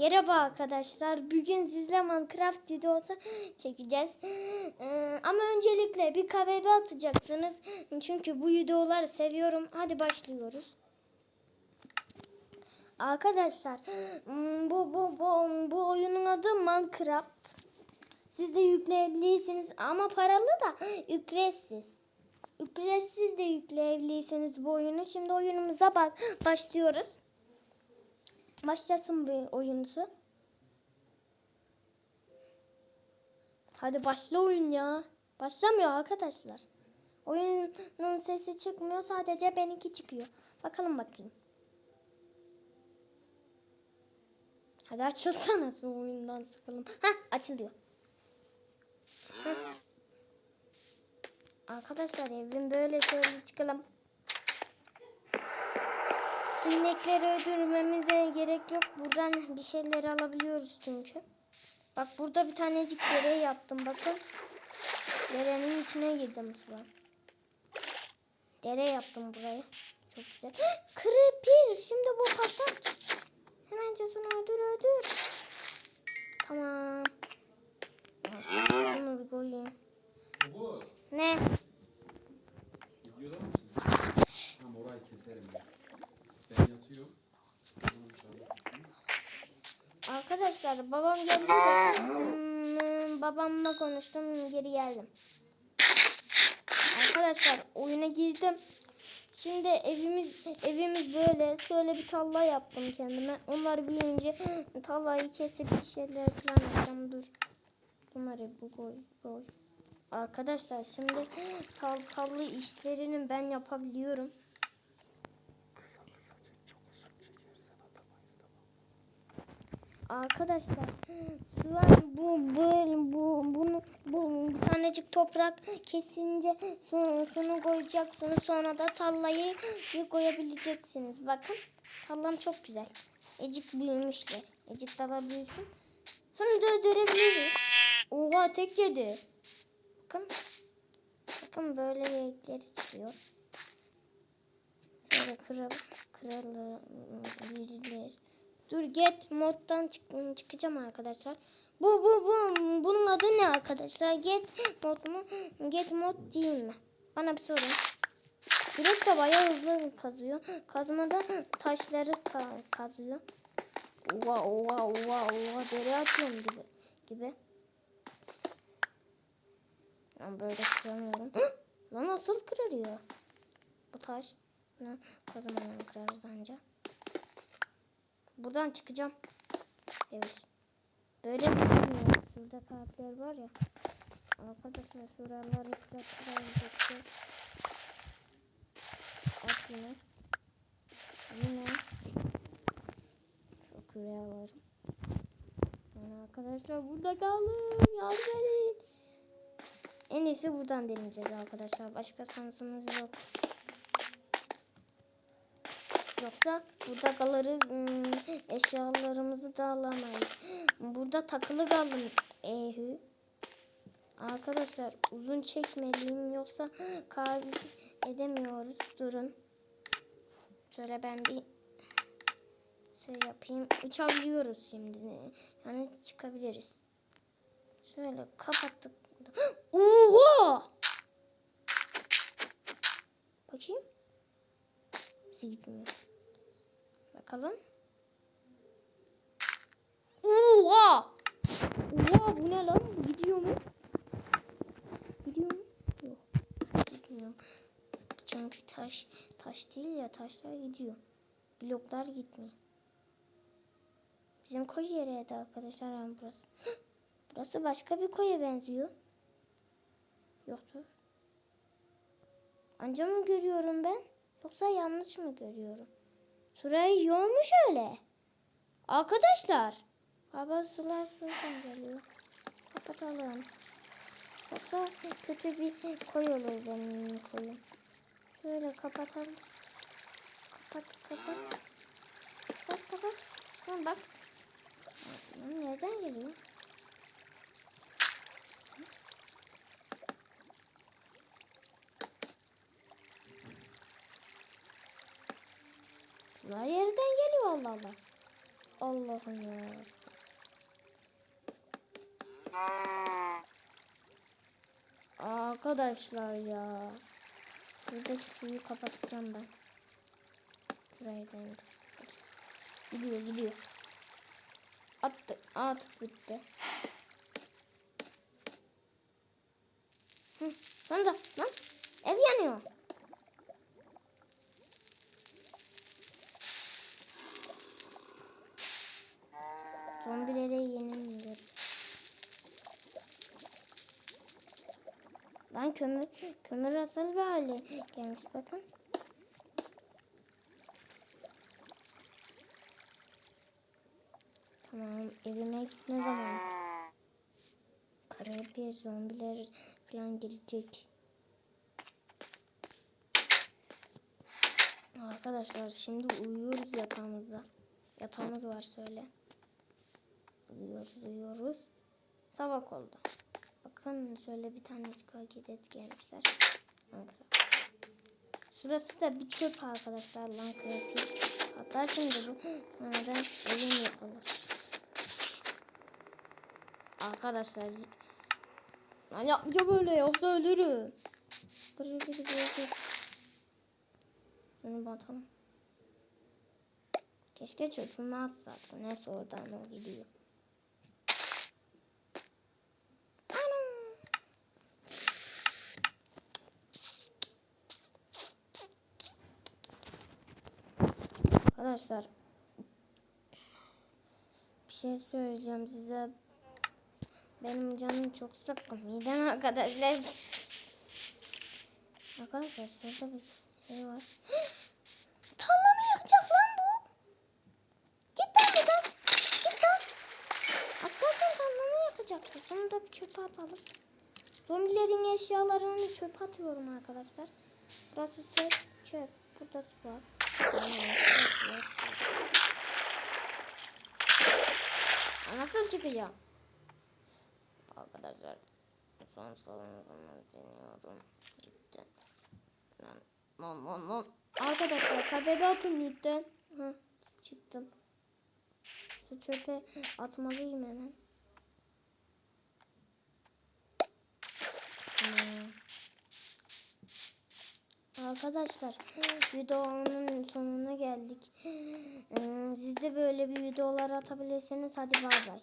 Merhaba arkadaşlar. Bugün sizle Minecraft videosu çekeceğiz. Ee, ama öncelikle bir KBB atacaksınız. Çünkü bu videoları seviyorum. Hadi başlıyoruz. Arkadaşlar hmm, bu bu bu bu oyunun adı Minecraft. Siz de yükleyebilirsiniz ama paralı da ücretsiz. Ücretsiz de yükleyebilirsiniz bu oyunu. Şimdi oyunumuza bak başlıyoruz. Başlasın bu oyunuzu. Hadi başla oyun ya. Başlamıyor arkadaşlar. Oyunun sesi çıkmıyor. Sadece benimki çıkıyor. Bakalım bakayım. Hadi açılsana şu oyundan sıkılım. Heh açılıyor. Heh. Arkadaşlar evim böyle şöyle çıkalım. Sinekleri öldürmemize gerek yok. Buradan bir şeyler alabiliyoruz çünkü. Bak burada bir tanecik dere yaptım bakın. Derenin içine girdim şu an. Dere yaptım buraya. Çok güzel. Creeper şimdi bu patlar. Hemen şunu öldür öldür. Tamam. Bunu bir koyayım. Bu Ne? videoda mısın? Tamam orayı keserim ben. Ben yatıyorum. Tamam, inşallah. Arkadaşlar babam geldi hmm, babamla konuştum geri geldim. Arkadaşlar oyuna girdim. Şimdi evimiz evimiz böyle şöyle bir talla yaptım kendime. Onlar büyüyünce tallayı kesip bir şeyler falan yapacağım. Dur. Bunları bu koy koy. Arkadaşlar şimdi tal tallı işlerini ben yapabiliyorum. Arkadaşlar an bu böyle bu bunu bu bir tanecik toprak kesince su, sunu koyacaksınız sonra da tallayı koyabileceksiniz. Bakın tallam çok güzel. Ecik büyümüşler. Ecik dala büyüsün. Sonra da dörebiliriz. Oha tek yedi. Bakın. Bakın böyle yekleri çıkıyor. Böyle kral kırılır. Dur get moddan çık çıkacağım arkadaşlar. Bu bu bu bunun adı ne arkadaşlar? Get mod mu? Get mod değil mi? Bana bir sorun. Direkt de bayağı hızlı kazıyor. Kazmada taşları ka kazıyor. Oha oha oha oha deri açıyorum gibi gibi. Ben böyle kıramıyorum. Lan nasıl kırılıyor? Bu taş. Ne? Kazmadan kırarız anca. Buradan çıkacağım. Evet. Böyle mi kırmıyor? Şurada kalpler var ya. Arkadaşlar şuraları kıracaktır. At yine. Yine. Çok küre alırım. Yani arkadaşlar burada kalın. Yardım edin. En iyisi buradan deneyeceğiz arkadaşlar. Başka şansımız yok. Yoksa burada kalırız. hmm, eşyalarımızı da alamayız. Burada takılı kaldım. Ehü. Arkadaşlar uzun çekmeliyim yoksa edemiyoruz. Durun. Şöyle ben bir şey yapayım. Uçabiliyoruz şimdi. Yani çıkabiliriz. Şöyle kapattık. Oha! Bakayım. Nasıl gitmiyor? Bakalım. Oha! Oha bu ne lan? Bu gidiyor mu? Gidiyor mu? Yok. Gitmiyor. Çünkü taş taş değil ya taşlar gidiyor. Bloklar gitmiyor. Bizim koy yeriydi arkadaşlar yani burası. Burası başka bir koya benziyor. Yoktur. Anca mı görüyorum ben? Yoksa yanlış mı görüyorum? Şurayı yoğmuş öyle. Arkadaşlar. Galiba sular şuradan geliyor. Kapatalım. Yoksa kötü bir koy olur benim koyum. Şöyle kapatalım. Kapat kapat. Kapat kapat. Ha, bak. Nereden geliyor? Sular yerden geliyor Allah Allah. Allah'ım ya. Arkadaşlar ya. Buradaki suyu kapatacağım ben. Şurayı döndüm. Gidiyor gidiyor. Attı. Artık bitti. Hı, lan da lan. Ev yanıyor. Zombilere yenilmiyor. Lan kömür, kömür asıl bir hale gelmiş bakın. Tamam evime gitme zamanı. Karabiye zombiler falan gelecek. Arkadaşlar şimdi uyuyoruz yatağımızda. Yatağımız var söyle. Uyuyoruz. Sabah oldu. Bakın şöyle bir tanecik hareket et gelmişler. Ankara. Şurası da bir çöp arkadaşlar lan kırpır. Hatta şimdi bu sonradan evim yıkılır. Arkadaşlar Lan yapmayacağım böyle yoksa ölürüm. Şunu batalım. Keşke çöpümü atsak. Neyse oradan o gidiyor. Arkadaşlar bir şey söyleyeceğim size. Benim canım çok sıkkın. Midem arkadaşlar. Arkadaşlar şurada bir şey var. Tarla mı yakacak lan bu? Git lan buradan. Git lan. Az kalsın yakacaktı. Sonra da bir çöpe atalım. Zombilerin eşyalarını çöpe atıyorum arkadaşlar. Burası çöp. Çöp. Burada su var. Nasıl çıkacağım? Arkadaşlar son salonumdan deniyorum. Lütfen. Lan lan lan. Arkadaşlar kabede atın lütfen. Hı, çıktım. Şu çöpe atmalıyım hemen. Hmm. Arkadaşlar videonun sonuna geldik. Ee, Siz de böyle bir videolar atabilirsiniz. Hadi bay bay.